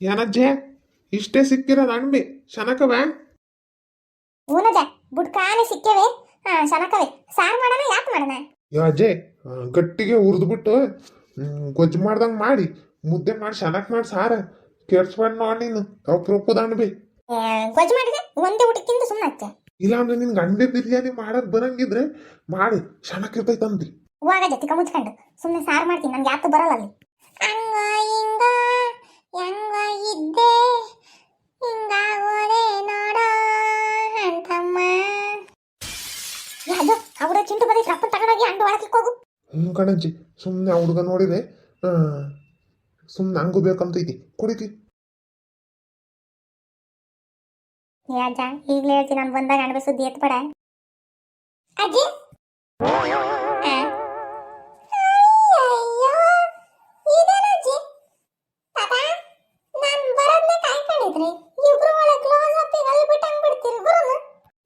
ಏನಜ್ಜೆ? ಇಷ್ಟೇ ಸಿಕ್ಕಿರೋದು ಅಣ್ಬಿ ಶನಕವೇ? ಊನಜ ಬುಡ್ಕಾನೆ ಸಿಕ್ಕೇವೆ. ಹಾ ಶನಕವೆ. ಸಾರು ಮಾಡೋಣ ಯಾಕೆ ಮಾಡೋಣ? ಯೋ ಅಜ್ಜೆ ಗಟ್ಟಿಗೆ ಹುರಿದ್ಬಿಟ್ಟು ಗೊಜ್ಜು ಮಾಡ್ದಂಗೆ ಮಾಡಿ ಮುದ್ದೆ ಮಾಡಿ ಶನಕ್ ಮಾಡಿ ಸಾರ ಕೆರ್ಸ್ಬೇಡ ನೋಡಿ ನೀನು ಅಪ್ರೂಪದ ಅಣ್ಬಿ ಗೊಜ್ಜು ಮಾಡಿದೆ ಒಂದೇ ಊಟಕ್ಕಿಂತ ಸುಮ್ಮನೆ ಅತ್ತೆ ಇಲ್ಲ ಅಂದ್ರೆ ನಿನ್ಗೆ ಅಂಡೆ ಬಿರಿಯಾನಿ ಮಾಡಕ್ ಬರಂಗಿದ್ರೆ ಮಾಡಿ ಶನಕ್ ಇರ್ತೈತಂದ್ರಿ ಜೊತೆ ಮುಚ್ಕೊಂಡು. ಸುಮ್ಮನೆ ಸಾರು ಮಾಡ್ತೀನಿ ನನ್ಗೆ ಯಾಕೆ ಬರಲ್ಲ ಅಲ್ಲಿ. ಹಂಗ ಹಿಂಗ. ಹೆಂಗ ಇದ್ದೆ ಹಿಂಗಾಗೋದೆ ನೋಡ ಅಂತಮ್ಮ. ಯಾವ್ದು? ಅವ್ರ ಚಿಂಟು ಬಂದೈತಿ ಅಪ್ಪನ ತಗೊಂಡೋಗಿ ಅಂಡು ಒಳಗೆ ಹೋಗು. ಹ್ಞೂ ಕಣಜ್ಜಿ ಸುಮ್ಮನೆ ಆ ಹುಡುಗ ನೋಡಿದೆ ಸುಮ್ಮನೆ ಹಂಗೂ ಬೇಕಂತೈತಿ ಕುಡಿತಿ ಏ ಅಜ್ಜ ಈಗಲೇ ಹೇಳ್ತೀನಿ ನಾನು ಬಂದಾಗ ಅಣ್ಣ ಸುದ್ದಿ ಎತ್ಬೇಡ. ಅಜ್ಜಿ?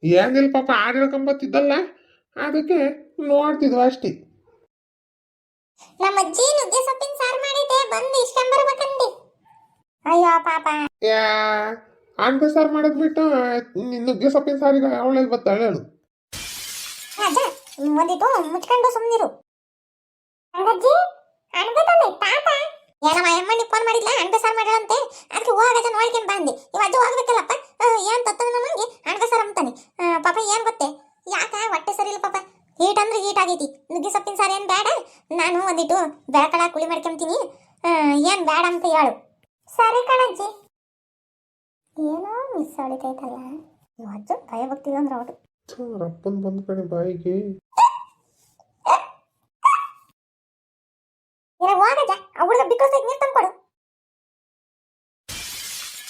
ಏನಿಲ್ಲ ಪಾಪ ಹಾಡು ಹೇಳ್ಕೊಂಬತ್ತಿದ್ದಲ್ಲ ಅದಕ್ಕೆ ನೋಡ್ತಿದ್ವು ಅಷ್ಟೇ. ನಮ್ಮ ಅಜ್ಜಿ ನುಗ್ಗೆ ಸೊಪ್ಪಿನ ಸಾರು ಮಾಡಿದ್ದೆ. ಬಂದು ಇಸ್ಕೊಂಬರ್ಬೇಕಂದಿ ಅಯ್ಯೋ ಪಾಪ. ಯಾ ಅಣ್ಬೆ ಸಾರು ಮಾಡೋದ್ ಬಿಟ್ಟು ನಿನ್ ನುಗ್ಗೆ ಸೊಪ್ಪಿನ ಸಾರಿಗೆ ಅವಳೆ ಇವತ್ತು ಹೇಳು. ಅಜ್ಜ ಒಂದಿಟ್ಟು ಮುಚ್ಕೊಂಡು ಸುಮ್ನಿರು. ಅಂಗಜ್ಜಿ ಪಾಪ ತಂದೆ ತಾತ. ಏನಮ್ಮ ಅಮ್ಮನಿಗೆ ಫೋನ್ ಮಾಡಿದ್ಲ? ಅಣ್ಬೆ ಸಾರು ಮಾಡ್ಯಾಳಂತೆ. ಅದಕ್ಕೆ ಹೋಗಜ ನೋಡ್ಕೊಂಡು ಬಂದೆ. ಹೊಟ್ಟೆ ಸರಿ ಇಲ್ಲ ಪಾಪ. ಹೀಟ್ ಅಂದ್ರೆ ಹೀಟ್ ಆಗೈತಿ. ನುಗ್ಗೆ ಸೊಪ್ಪಿನ ಸಾರು ಏನ್ ಬೇಡ ನಾನು ಒಂದಿಟ್ಟು ಬೆಳಕಳ ಕುಳಿ ಮಾಡ್ಕೊಂತೀನಿ. ಏನು ಬೇಡ ಅಂತ ಹೇಳು. ಸರಿ ಕಣಜ್ಜಿ. ಏನೋ ಮಿಸ್ ಹೊಡಿತೈತಲ್ಲ ಇವ ಅಜ್ಜ ಭಯ ಭಕ್ತಿ ಅಂದ್ರೆ ಅವಳು ರಪ್ಪನ್ ಬಂದ ಕಡೆ ಬಾಯಿಗೆ. ಹೋಗಜ್ಜ ಹುಡುಗ ಬಿಕ್ಕಳ್ಸೈತಿ ನೀರು ತಂದ್ಕೊಡು.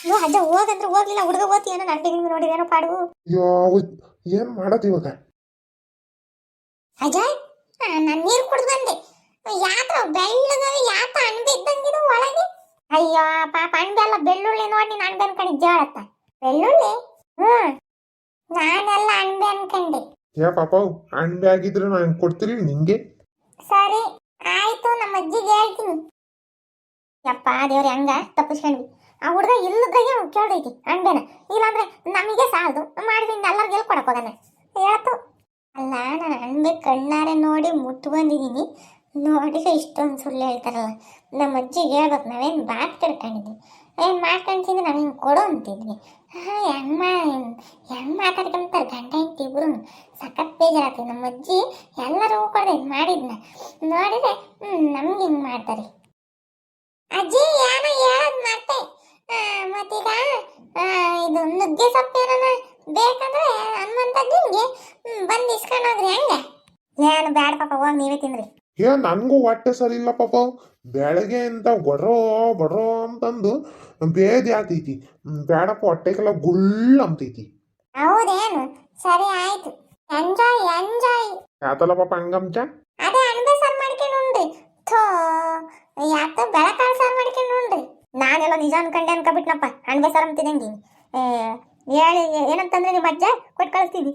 ನೀವು ಅಜ್ಜ ಹೋಗಂದ್ರೆ ಹೋಗ್ಲಿಲ್ಲ. ಹುಡುಗ ಓದ್ತಿ ಏನೋ ನನ್ನ ನೋಡಿ ನೋಡಿದೇನೋ ಪಾಡು. ಯಾವ ಏನ್ ಮಾಡೋದು ಇವಾಗ? ಅಜಯ್ ನಾನು ನೀರು ಕುಡ್ದು ಬಂದೆ. ಯಾತ್ರ ಬೆಳ್ಳಗವೆ ಯಾತ ಅನ್ಬಿದ್ದಂಗಿದು ಒಳಗೆ. ಅಯ್ಯೋ ಪಾಪ ಅಣ್ಬೆ ಅಲ್ಲ ಬೆಳ್ಳುಳ್ಳಿ ನೋಡಿ ನಾನು ಅನ್ಕೊಂಡು ಜೇಳತ್ತ. ಬೆಳ್ಳುಳ್ಳಿ? ಹ್ಮ್. ನಾನೆಲ್ಲ ಅಣ್ಬೆ ಅನ್ಕಂಡೆ ಯಾ ಪಾಪ ಅಣ್ಬೆ ಆಗಿದ್ರೆ ನಾನು ಕೊಡ್ತೀನಿ ನಿಂಗೆ? ಸರಿ ಆಯ್ತು ನಮ್ಮ ಅಜ್ಜಿಗೆ ಹೇಳ್ತೀನಿ. ಯಪ್ಪ ದೇವ್ರಿ ಹಂಗ ತಪ್ಪಿಸ್ಕೊಂಡ್ವಿ. ಆ ಹುಡುಗ ಇಲ್ಲದಾಗೆ ಕೇಳೈತಿ ಅಣ್ಬೆನ ಇಲ್ಲಾಂದ್ರೆ ನಮಗೆ ಸಾಲದು. ಮಾಡಿದ್ರೆ ಎಲ್ಲರಿಗೂ ಎಲ್ಲಿ ಕೊಡಕ್ ಹೋಗಣ? ಹೇಳ್ತು. ಅಲ್ಲ ನಾನು ಅಣ್ಣ ಕಣ್ಣಾರೆ ನೋಡಿ ಮುಟ್ಕೊಂಡಿದ್ದೀನಿ ನೋಡಿದ್ರೆ ಇಷ್ಟೊಂದು ಸುಳ್ಳು ಹೇಳ್ತಾರಲ್ಲ. ನಮ್ಮ ಅಜ್ಜಿಗೆ ಹೇಳ್ಬೇಕು, ನಾವೇನು ಬಾತ್ ತಿಳ್ಕೊಂಡಿದ್ವಿ ಏನು ಮಾಡ್ಕೊಂತಿದ್ರೆ ನಾವು ಹಿಂಗೆ ಕೊಡು ಅಂತಿದ್ವಿ. ಹಾಂ ಹೆಂಗ್ ಹೆಂಗ್ ಮಾತಾಡ್ಕೊಂತಾರೆ ಗಂಡ ಹೆಂಡತಿ ಇಬ್ರು. ಸಖತ್ ಬೇಜಾರಾಗ್ತದೆ. ನಮ್ಮ ಅಜ್ಜಿ ಎಲ್ಲರೂ ಇದು ಮಾಡಿದ್ನ. ನೋಡಿದ್ರೆ ಹ್ಞೂ ನಮ್ಗೆ ಹಿಂಗೆ ಮಾಡ್ತಾರೆ. ಅಜ್ಜಿ ಏನೋ ಹೇಳೋದು ಮತ್ತೆ. ಮತ್ತೀಗ ಇದು ನುಗ್ಗೆ ಸೊಪ್ಪು ಏನಾನ ಬೇಕಂದ್ರೆ ಹನುಮಂತ ನಿಮ್ಗೆ ಬಂದು ಇಸ್ಕೊಂಡು ಹೋಗ್ರಿ ಹಂಗೆ? ಏನು ಬ್ಯಾಡ ಪಾಪ ಹೋಗಿ ನೀವೇ ತಿನ್ರಿ. ಏ ನನ್ಗೂ ಹೊಟ್ಟೆ ಸರಿ ಇಲ್ಲ ಪಾಪ. ಬೆಳಗ್ಗೆ ಅಂತ ಬಡ್ರೋ ಬಡ್ರೋ ಅಂತಂದು ಬೇದಿ ಆತೈತಿ ಬೇಡಪ್ಪ ಹೊಟ್ಟೆಗೆಲ್ಲ ಗುಳ್ಳ ಅಂತೈತಿ ಹೌದೇನು? ಸರಿ ಆಯ್ತು. ಎಂಜಾಯ್ ಎಂಜಾಯ್ ಯಾತಲ್ಲ ಪಾಪ ಹಂಗಂಚ ಅದೇ ಅಣಬೆ ಸರ್ ಮಾಡ್ಕೊಂಡು ಉಂಡ್ರಿ. ಥೋ ಯಾತ ಬೆಳಕಾಳು ಸರ್ ಮಾಡ್ಕೊಂಡು ಉಂಡ್ರಿ. ನಾನೆಲ್ಲ ನಿಜ ಅನ್ಕಂಡೆ ಅನ್ಕೊಬಿಟ್ನಪ್ಪ. ಅಣಬೆ ಸರ್ ಅಂತಿದಂಗೆ ಹೇಳಿ ಏನಂತಂದ್ರೆ ನಿಮ್ಮ ಅಜ್ಜ ಕೊಟ್ಟು ಕಳಿಸ್ತಿದ್ವಿ